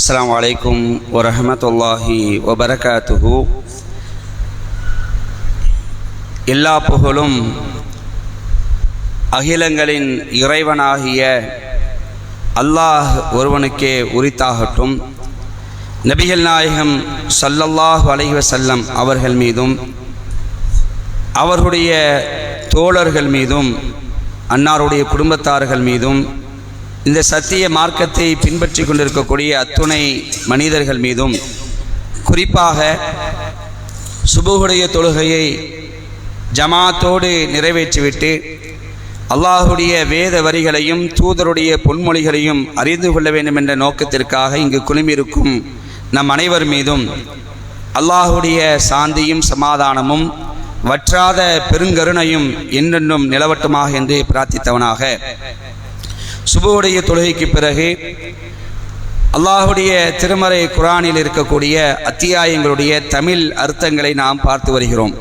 السلام عليكم ورحمة الله وبركاته எல்லா புகழும் அகிலங்களின் இறைவனாகிய அல்லாஹ் ஒருவனுக்கே உரித்தாகட்டும் நபிகள் நாயகம் ஸல்லல்லாஹு அலைஹி வஸல்லம் அவர்கள் மீதும் அவர்களுடைய தோழர்கள் மீதும் அன்னாருடைய குடும்பத்தார்கள் மீதும் இந்த சத்திய மார்க்கத்தை பின்பற்றி கொண்டிருக்கக்கூடிய அத்துணை மனிதர்கள் மீதும் குறிப்பாக சுபுகுடைய தொழுகையை ஜமாத்தோடு நிறைவேற்றிவிட்டு அல்லாஹுடைய வேத வரிகளையும் தூதருடைய பொன்மொழிகளையும் அறிந்து கொள்ள வேண்டும் என்ற நோக்கத்திற்காக இங்கு குழுமியிருக்கும் நம் அனைவர் மீதும் அல்லாஹுடைய சாந்தியும் சமாதானமும் வற்றாத பெருங்கருணையும் என்றென்றும் நிலவட்டுமாக என்று பிரார்த்தித்தவனாக சுபுடைய தொழுகைக்கு பிறகு அல்லாஹுடைய திருமறை குரானில் இருக்கக்கூடிய அத்தியாயங்களுடைய தமிழ் அர்த்தங்களை நாம் பார்த்து வருகிறோம்.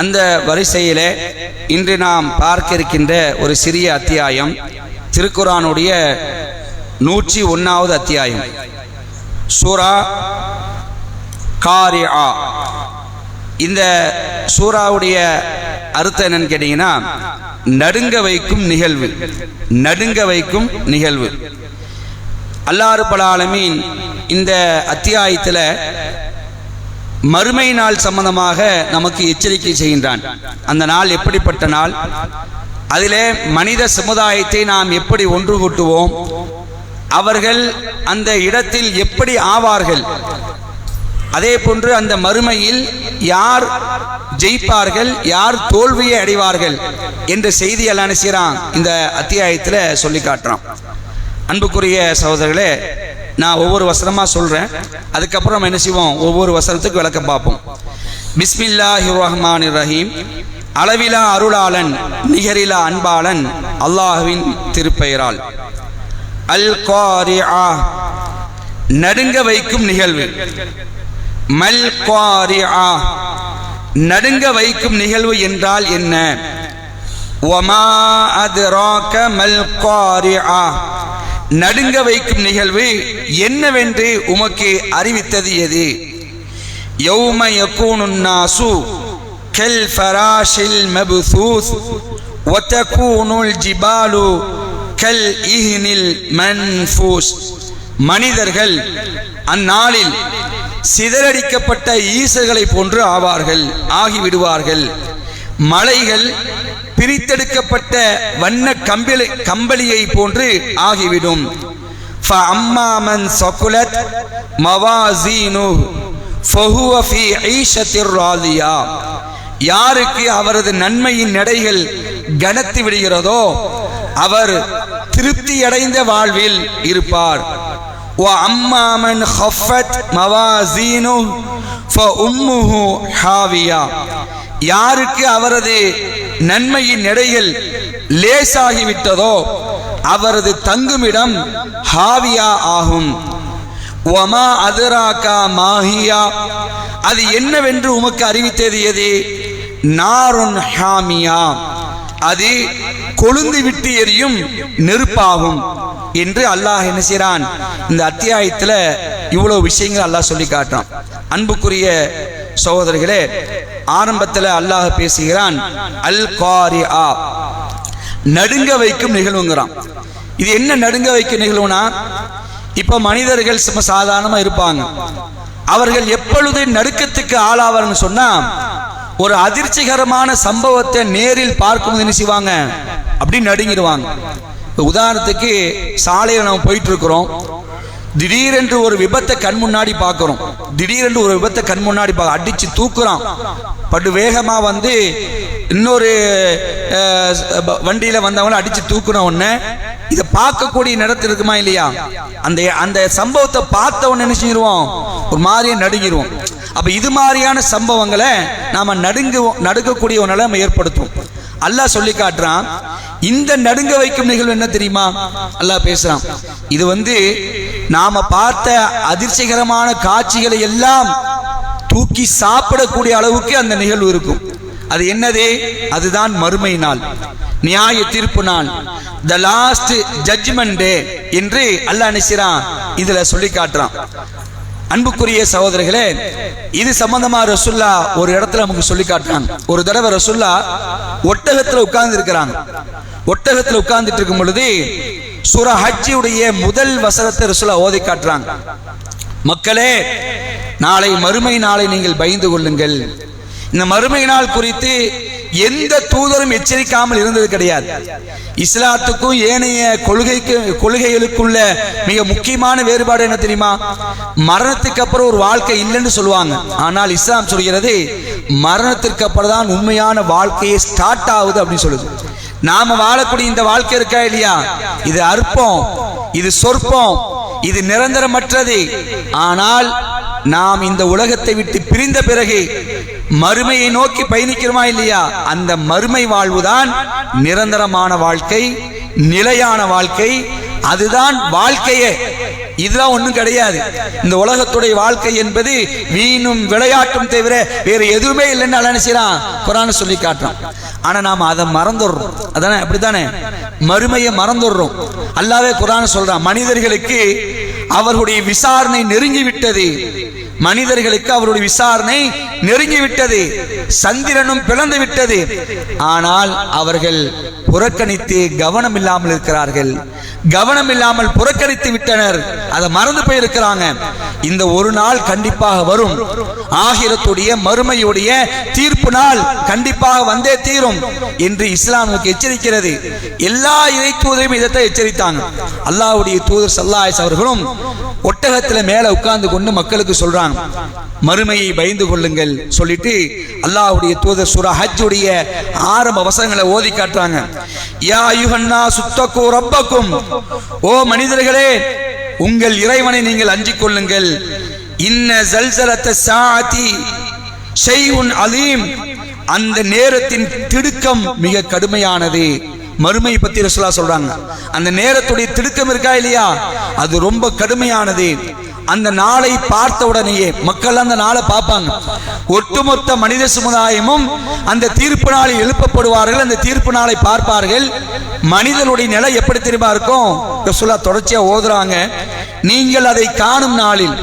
அந்த வரிசையில் இன்று நாம் பார்க்க இருக்கின்ற ஒரு சிறிய அத்தியாயம் திருக்குரானுடைய நூற்றி ஒன்றாவது அத்தியாயம். சூரா காரியா இந்த சூறாவுடைய அர்த்தம் என்னன்னு கேட்டீங்கன்னா நடுங்க வைக்கும் நிகழ்வு. நடுங்க வைக்கும் நிகழ்வு. அல்லாறு பலாலமீன் இந்த அத்தியாயத்தில் மறுமை நாள் சம்பந்தமாக நமக்கு எச்சரிக்கை செய்கின்றான். அந்த நாள் எப்படிப்பட்ட நாள்? அதிலே மனித சமுதாயத்தை நாம் எப்படி ஒன்று கூட்டுவோம் அவர்கள் அந்த இடத்தில் எப்படி ஆவார்கள்? அதே போன்று அந்த மறுமையில் யார் ஜெயிப்பார்கள் யார் தோல்வியை அடைவார்கள் என்ற செய்தி எல்லாம் இந்த அத்தியாயத்தில் சொல்லி காட்டுறான். அன்புக்குரிய சகோதரர்களே நான் ஒவ்வொரு வசனமாக சொல்கிறேன் அதுக்கப்புறம் நம்ம என்ன செய்வோம்? ஒவ்வொரு வசனத்துக்கு விளக்கம் பார்ப்போம். பிஸ்மில்லாஹி ரஹ்மான் ரஹீம் அளவிலா அருளாளன் நிகரிலா அன்பாளன் அல்லாஹுவின் திருப்பெயரால். அல் காரிஆ நடுங்க வைக்கும் நிகழ்வு. மல் நடுங்க வைக்கும் நிகழ்வு என்றால் என்ன? ஒமா அதுராக மல் நடுங்க வைக்கும் நிகழ்வு என்னவென்று உமக்கு அறிவித்தது எது? யௌம யகூனுன்னாசு கல் ஃபராஷில் மபுசூஸ் ஒத்தகூனுல் ஜிபாலு கல் மன்ஃபூஸ். மனிதர்கள் அந்நாளில் சிதறடிக்கப்பட்ட ஈசர்களை போன்று ஆவார்கள் ஆகிவிடுவார்கள். மலைகள் பிரித்தெடுக்கப்பட்ட வண்ண கம்பளி கம்பளியை போன்று ஆகிவிடும். அம்மாமன் சகுலத் மவாசீனு ஃபஹுவஃபி ஐஷத்திர் யாருக்கு அவரது நன்மையின் நடைகள் கனத்து விடுகிறதோ அவர் திருப்தியடைந்த வாழ்வில் இருப்பார். وأمامن خفت موازينه فأمه حاوية யாருக்கு அவரது நன்மையின் எடைகள் லேசாகிவிட்டதோ அவரது தங்குமிடம் ஹாவியா ஆகும் ஒமா அதுராக்கா மாஹியா அது என்னவென்று உமக்கு அறிவித்தது எது நாருன் ஹாமியா அது கொழுந்து விட்டு எரியும் நெருப்பாகும் என்று அல்லாஹ் என்ன செய்கிறான் இந்த அத்தியாயத்தில் இவ்வளோ விஷயங்கள் அல்லாஹ் சொல்லி காட்டுறான். அன்புக்குரிய சகோதரர்களே ஆரம்பத்தில் அல்லாஹ் பேசுகிறான் அல் காரி ஆ நடுங்க வைக்கும் நிகழ்வுங்கிறான். இது என்ன நடுங்க வைக்கும் நிகழ்வுனா இப்போ மனிதர்கள் சும்மா சாதாரணமாக இருப்பாங்க. அவர்கள் எப்பொழுது நடுக்கத்துக்கு ஆளாவார்னு சொன்னால் ஒரு அதிர்ச்சிகரமான சம்பவத்தை நேரில் பார்க்கும்போது என்ன செய்வாங்க? அப்படி நடுங்கிடுவாங்க. உதாரணத்துக்கு சாலையில் நம்ம போயிட்டு இருக்கிறோம் திடீரென்று ஒரு விபத்தை கண் முன்னாடி பார்க்குறோம். திடீரென்று ஒரு விபத்தை கண் முன்னாடி பார்க்க அடித்து தூக்குறான். பட்டு வேகமாக வந்து இன்னொரு வண்டியில் வந்தவங்கள அடித்து தூக்குன உடனே இதை பார்க்கக்கூடிய நேரத்தில் இருக்குமா இல்லையா? அந்த அந்த சம்பவத்தை பார்த்த உடனே ஒரு மாதிரியே நடுங்கிடுவோம் அப்போ இது மாதிரியான சம்பவங்களை நாம் நடுங்குவோம் நடுக்கக்கூடிய ஒரு நிலைமை ஏற்படுத்தும். அல்லாஹ் சொல்லி காட்டுறான் இந்த நடுங்க வைக்கும் நிகழ்வு என்ன தெரியுமா? அல்லாஹ் பேசுறான். இது வந்து நாம பார்த்த அதிர்ச்சிகரமான காட்சிகளை எல்லாம் தூக்கி சாப்பிடக்கூடிய அளவுக்கு அந்த நிகழ்வு இருக்கும். அது என்னதே? அதுதான் மறுமை நாள். நியாய தீர்ப்பு நாள். த லாஸ்ட் ஜட்ஜ்மெண்ட் டே என்று அல்லாஹ் நினைச்சான் இதுல சொல்லி காட்டுறான். அன்புக்குரிய சகோதரர்களே இது சம்பந்தமா ரசுல்லா ஒரு இடத்துல நமக்கு சொல்லி காட்டுறாங்க. ஒரு தடவை ரசுல்லா ஒட்டகத்துல உட்கார்ந்து இருக்கிறாங்க ஒட்டகத்துல உட்கார்ந்துட்டு இருக்கும் பொழுது சுர ஹஜ்ஜியுடைய முதல் வசனத்தை ரசுல்லா ஓதி காட்டுறாங்க. மக்களே நாளை மறுமை நாளை நீங்கள் பயந்து கொள்ளுங்கள். இந்த மறுமை நாள் குறித்து எந்த தூதரும் எச்சரிக்காமல் இருந்தது கிடையாது. இஸ்லாத்துக்கும் ஏனைய கொள்கைக்கு கொள்கைகளுக்குள்ள மிக முக்கியமான வேறுபாடு என்ன தெரியுமா? மரணத்துக்கு அப்புறம் ஒரு வாழ்க்கை இல்லைன்னு சொல்லுவாங்க. ஆனால் இஸ்லாம் சொல்கிறது மரணத்திற்கு அப்புறம் தான் உண்மையான வாழ்க்கையே ஸ்டார்ட் ஆகுது அப்படின்னு சொல்லுது. நாம வாழக்கூடிய இந்த வாழ்க்கை இருக்கா இல்லையா? இது அற்பம் இது சொற்பம் இது நிரந்தரமற்றது. ஆனால் நாம் இந்த உலகத்தை விட்டு பிரிந்த பிறகு மறுமையை நோக்கி பயணிக்கிறோமா இல்லையா? அந்த மறுமை வாழ்வுதான் நிரந்தரமான வாழ்க்கை நிலையான வாழ்க்கை. அதுதான் வாழ்க்கையே. இதெல்லாம் ஒண்ணும் கிடையாது. இந்த உலகத்துடைய வாழ்க்கை என்பது வீணும் விளையாட்டும் தவிர வேற எதுவுமே இல்லைன்னு அல்ல செய்யறான் குரான் சொல்லி காட்டுறான். ஆனா நாம அதை மறந்துடுறோம். அதானே? அப்படித்தானே? மறுமையை மறந்துடுறோம். அல்லாவே குரான் சொல்றான் மனிதர்களுக்கு அவர்களுடைய விசாரணை நெருங்கி விட்டது மனிதர்களுக்கு அவருடைய விசாரணை நெருங்கி விட்டது சந்திரனும் பிளந்து விட்டது ஆனால் அவர்கள் புறக்கணித்து கவனம் இல்லாமல் இருக்கிறார்கள். கவனம் இல்லாமல் புறக்கணித்து விட்டனர். அதை மறந்து போயிருக்கிறாங்க. இந்த ஒரு நாள் கண்டிப்பாக வரும். ஆகிரத்துடைய மறுமையுடைய தீர்ப்பு நாள் கண்டிப்பாக வந்தே தீரும் என்று இஸ்லாம் நமக்கு எச்சரிக்கிறது. எல்லா இறை தூதரையும் இதைத்தான் எச்சரித்தாங்க. அல்லாவுடைய தூதர் சல்லாஸ் அவர்களும் ஒட்டகத்துல மேல உட்கார்ந்து கொண்டு மக்களுக்கு சொல்றாங்க. மறுமையை பயந்து கொள்ளுங்கள் சொல்லிட்டு அல்லாஹ்வுடைய தூதர் சுரா ஹஜ்ஜுடைய ஆரம்ப வசனங்களை ஓதி காட்டுறாங்க. யா யுஹன்னா சுத்தக்கும் ரப்பக்கும். ஓ மனிதர்களே உங்கள் இறைவனை நீங்கள் அஞ்சிக் கொள்ளுங்கள். இன்ன ஜல்சலத்த சாதி உன் அலீம். அந்த நேரத்தின் திடுக்கம் மிக கடுமையானது. மறுமை பத்தி ரசூலா சொல்றாங்க. அந்த நேரத்துடைய திடுக்கம் இருக்கா இல்லையா? அது ரொம்ப கடுமையானது. அந்த நாளை பார்த்த உடனேயே மக்கள் அந்த நாளை பார்ப்பாங்க. ஒட்டுமொத்த மனித சமுதாயமும் அந்த தீர்ப்பு நாளில் எழுப்பப்படுவார்கள் அந்த தீர்ப்பு நாளை பார்ப்பார்கள். மனிதனுடைய நிலை எப்படி தெரியுமா இருக்கும்? ரசூலா தொடர்ச்சியா ஓதுறாங்க. நீங்கள் அதை காணும் நாளில்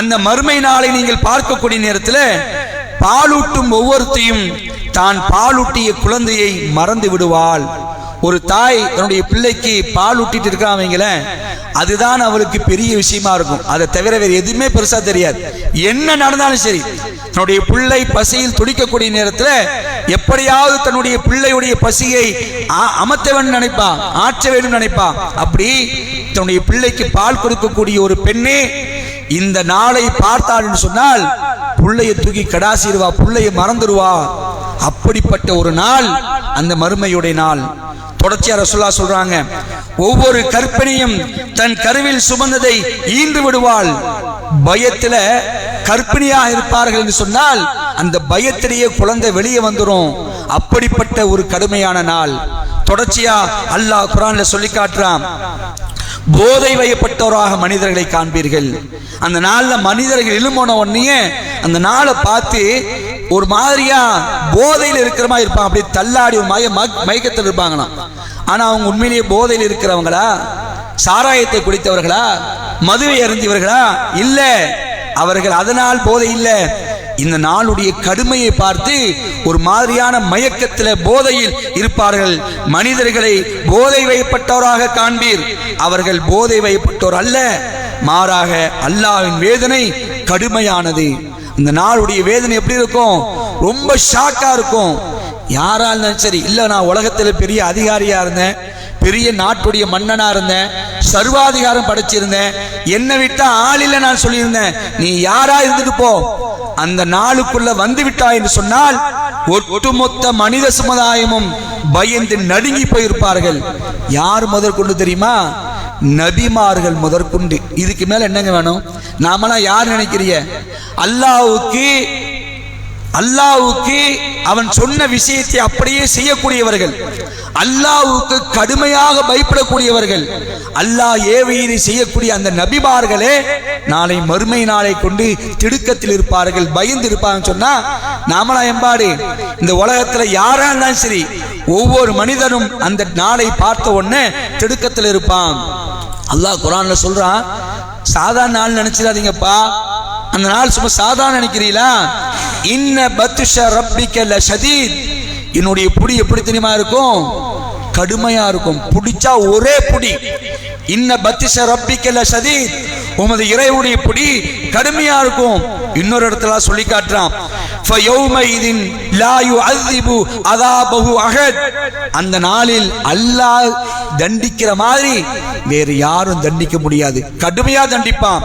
அந்த மறுமை நாளை நீங்கள் பார்க்கக்கூடிய நேரத்தில் பாலூட்டும் ஒவ்வொருத்தையும் தான் பாலூட்டிய குழந்தையை மறந்து விடுவாள். ஒரு தாய் தன்னுடைய பிள்ளைக்கு பால் ஊட்டிட்டு இருக்காங்களேன் அதுதான் அவளுக்கு பெரிய விஷயமா இருக்கும். அதை தவிர வேறு எதுவுமே பெருசா தெரியாது. என்ன நடந்தாலும் சரி தன்னுடைய பிள்ளை பசியில் துடிக்கக்கூடிய நேரத்தில் எப்படியாவது தன்னுடைய பிள்ளையுடைய பசியை அ- அமர்த்த வேண்டும் நினைப்பா ஆற்ற வேண்டும் நினைப்பா. அப்படி தன்னுடைய பிள்ளைக்கு பால் கொடுக்கக்கூடிய ஒரு பெண்ணே இந்த நாளை பார்த்தாள்னு சொன்னால் புள்ளைய தூக்கி கடாசிடுவா புள்ளைய மறந்துடுவா. அப்படிப்பட்ட ஒரு நாள் அந்த மறுமையுடைய நாள். தொடர்ச்சியாக ரசுல்லா சொல்றாங்க ஒவ்வொரு கற்பிணியும் தன் கருவில் சுமந்ததை ஈந்து விடுவாள். பயத்துல கற்பிணியாக இருப்பார்கள் என்று சொன்னால் அந்த பயத்திலேயே குழந்தை வெளியே வந்துடும் அப்படிப்பட்ட ஒரு கடுமையான நாள். தொடர்ச்சியா அல்லாஹ் குரான்ல சொல்லி காட்டுறான் போதை வயப்பட்டோராக மனிதர்களை காண்பீர்கள். அந்த நாள்ல மனிதர்கள் இழுமோன உடனே அந்த நாளை பார்த்து ஒரு மாதிரியா போதையில் இருக்கிற மாதிரி இருப்பாங்க அப்படியே தள்ளாடி ஒரு மய மக்- மயக்கத்தில் இருப்பாங்களாம். ஆனா அவங்க உண்மையிலேயே போதையில் இருக்கிறவங்களா? சாராயத்தை குடித்தவர்களா? மதுவை அருந்தியவர்களா? இல்ல. அவர்கள் அதனால் போதை இல்ல. இந்த நாளுடைய கடுமையை பார்த்து ஒரு மாதிரியான மயக்கத்தில் போதையில் இருப்பார்கள். மனிதர்களை போதை வைப்பட்டவராக காண்பீர். அவர்கள் போதை வைப்பட்டோர் அல்ல. மாறாக அல்லாவின் வேதனை கடுமையானது. இந்த நாளுடைய வேதனை எப்படி இருக்கும்? ரொம்ப ஷாக்கா இருக்கும். யாரா இருந்தாலும் சரி இல்ல நான் உலகத்துல பெரிய அதிகாரியா இருந்தேன். பெரிய நாட்டுடைய மன்னனா இருந்தேன். சர்வாதிகாரம் படைச்சிருந்தேன். என்னை விட்டா இல்லை நான் சொல்லியிருந்தேன். நீ யாரா இருந்துட்டு போ. அந்த நாளுக்குள்ள வந்து விட்டா என்று சொன்னால் ஒட்டுமொத்த மனித சமுதாயமும் பயந்து நடுங்கி போயிருப்பார்கள். யார் முதற்கொண்டு தெரியுமா? நபிமார்கள் முதற்கொண்டு. இதுக்கு மேல என்னங்க வேணும்? நாமெல்லாம் யார் நினைக்கிறிய? அல்லாவுக்கு அல்லாவுக்கு அவன் சொன்ன விஷயத்தை அப்படியே செய்யக்கூடியவர்கள். அல்லாவுக்கு கடுமையாக பயப்படக்கூடியவர்கள். அல்லாஹ் ஏவையினை செய்யக்கூடிய அந்த நபிமார்களே நாளை மறுமை நாளை கொண்டு திடுக்கத்தில் இருப்பார்கள் பயந்து இருப்பாங்கன்னு சொன்னா நாமளா எம்பாடு இந்த உலகத்துல யாரா இருந்தாலும் சரி ஒவ்வொரு மனிதனும் அந்த நாளை பார்த்த உடனே திடுக்கத்தில் இருப்பான். அல்லாஹ் குரான்ல சொல்றான் சாதாரண நாள் நினைச்சிடாதீங்கப்பா. அந்த நாள் சும்மா சாதாரண நினைக்கிறீங்களா? இன்ன பத்துஷ ரப்பிக்க ல ஷதீத். என்னுடைய புடி எப்படி தெரியுமா இருக்கும்? கடுமையா இருக்கும். பிடிச்சா ஒரே புடி. இன்ன பத்திஷ ரப்பிக்க ல ஷதீத். உமது இறைவுடைய புடி கடுமையா இருக்கும். இன்னொரு இடத்துல சொல்லி காட்டுறான். ஃபயௌமைதின் லா யுஅذிபு அதாபஹு அந்த நாளில் அல்லாஹ் தண்டிக்கிற மாதிரி. வேறு யாரும் தண்டிக்க முடியாது. கடுமையா தண்டிப்பான்.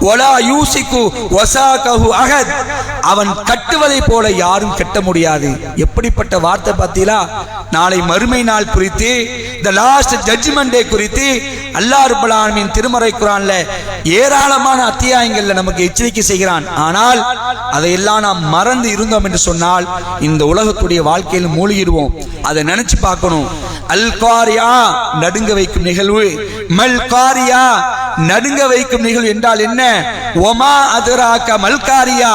ஒலா யூசிக்கு ஒசாகஹு அஹத். அவன் கட்டுவதை போல யாரும் கட்ட முடியாது. எப்படிப்பட்ட வார்த்தை பார்த்தீங்களா? நாளை மறுமை நாள் குறித்து த லாஸ்ட் ஜட்ஜ்மெண்ட் டே குறித்து அல்லாஹ் ரப்பல் ஆலமீன் திருமறை குரான்ல ஏராளமான அத்தியாயங்கள்ல நமக்கு எச்சரிக்கை செய்கிறான். ஆனால் அதையெல்லாம் நாம் மறந்து இருந்தோம் என்று சொன்னால் இந்த உலகத்துடைய வாழ்க்கையில் மூழ்கிடுவோம். அதை நினைச்சு பார்க்கணும். அல் காரியா நடுங்க வைக்கும் நிகழ்வு. மல் காரியா நடுங்க வைக்கும் நிகழ்வு என்றால் என்ன? ஒமா அதுராக்க மல்காரியா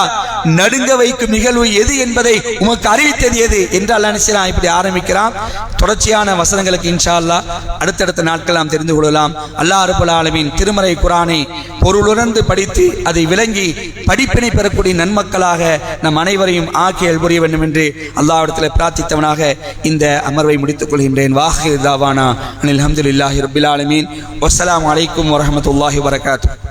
நடுங்க வைக்கும் நிகழ்வு எது என்பதை உமக்கு அறிவித்தது எது என்றால் நினைச்சான் இப்படி ஆரம்பிக்கிறான். தொடர்ச்சியான வசனங்களுக்கு இன்ஷா அல்லாஹ் அடுத்தடுத்த நாட்கள் நாம் தெரிந்து கொள்ளலாம். அல்லாஹ் அருபுல் ஆலமின் திருமறை குரானை பொருளுணர்ந்து படித்து அதை விளங்கி படிப்பினை பெறக்கூடிய நன்மக்களாக நம் அனைவரையும் ஆக்கியல் புரிய வேண்டும் என்று அல்லாவிடத்தில் பிரார்த்தித்தவனாக இந்த அமர்வை முடித்துக் கொள்கின்றேன். வாஹிர் தாவானா அனில் அஹமதுல்லாஹி ரபில் ஆலமீன். வசலாம் அலைக்கும் வரமத்துல்லாஹி வரகாத்து